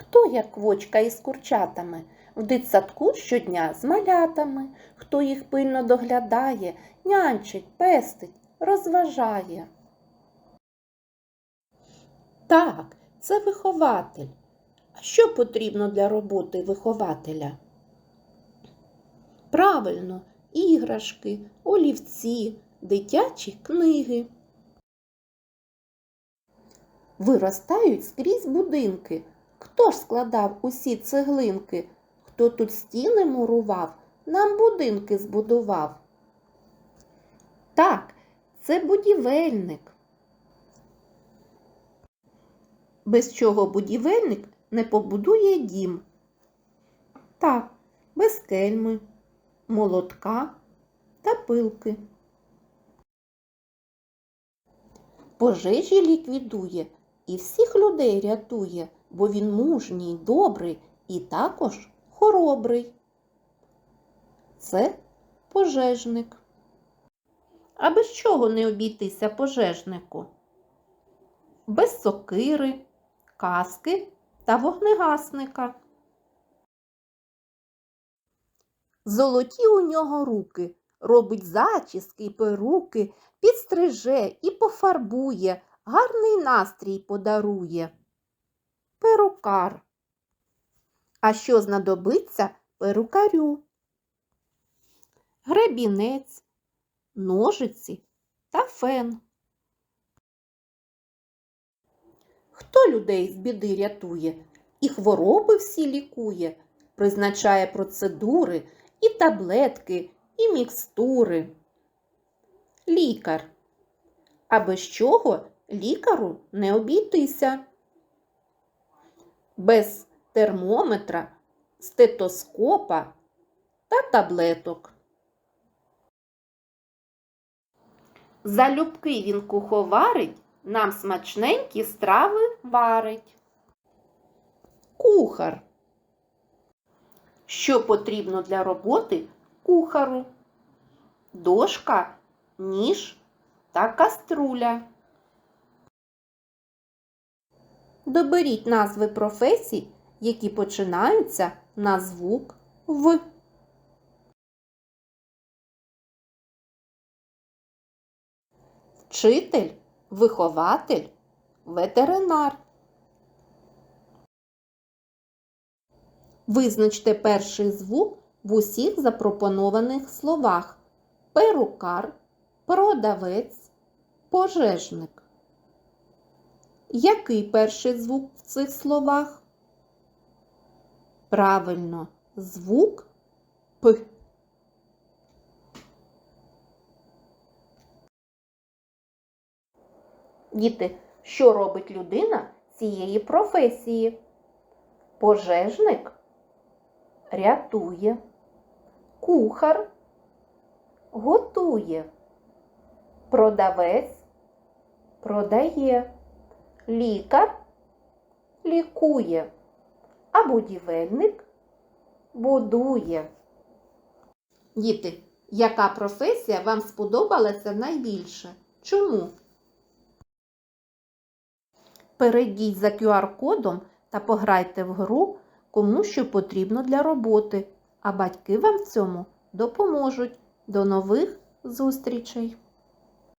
Хто як квочка із курчатами? В дитсадку щодня з малятами, хто їх пильно доглядає, нянчить, пестить, розважає. Так, це вихователь. А що потрібно для роботи вихователя? Правильно, іграшки, олівці, дитячі книги. Виростають скрізь будинки. Хто ж складав усі цеглинки? Хто тут стіни мурував, нам будинки збудував? Так, це будівельник. Без чого будівельник не побудує дім. Так, без кельми, молотка та пилки. Пожежі ліквідує і всіх людей рятує, бо він мужній, добрий і також хоробрий. Це пожежник. А без чого не обійтися пожежнику? Без сокири, каски та вогнегасника. Золоті у нього руки, робить зачіски й перуки, підстриже і пофарбує, гарний настрій подарує. Перукар. А що знадобиться перукарю? Гребінець, ножиці та фен. Хто людей з біди рятує і хвороби всі лікує, призначає процедури і таблетки, і мікстури. Лікар. А без чого лікару не обійтися? Без термометра, стетоскопа та таблеток. Залюбки він куховарить, нам смачненькі страви варить. Кухар. Що потрібно для роботи кухару? Дошка, ніж та каструля. Доберіть назви професій, які починаються на звук В. Вчитель, вихователь, ветеринар. Визначте перший звук в усіх запропонованих словах перукар, продавець, пожежник. Який перший звук в цих словах? Правильно, звук П. Діти, що робить людина цієї професії? Пожежник рятує, кухар готує, продавець продає, лікар лікує, а будівельник будує. Діти, яка професія вам сподобалася найбільше? Чому? Перейдіть за QR-кодом та пограйте в гру, кому що потрібно для роботи, а батьки вам в цьому допоможуть. До нових зустрічей!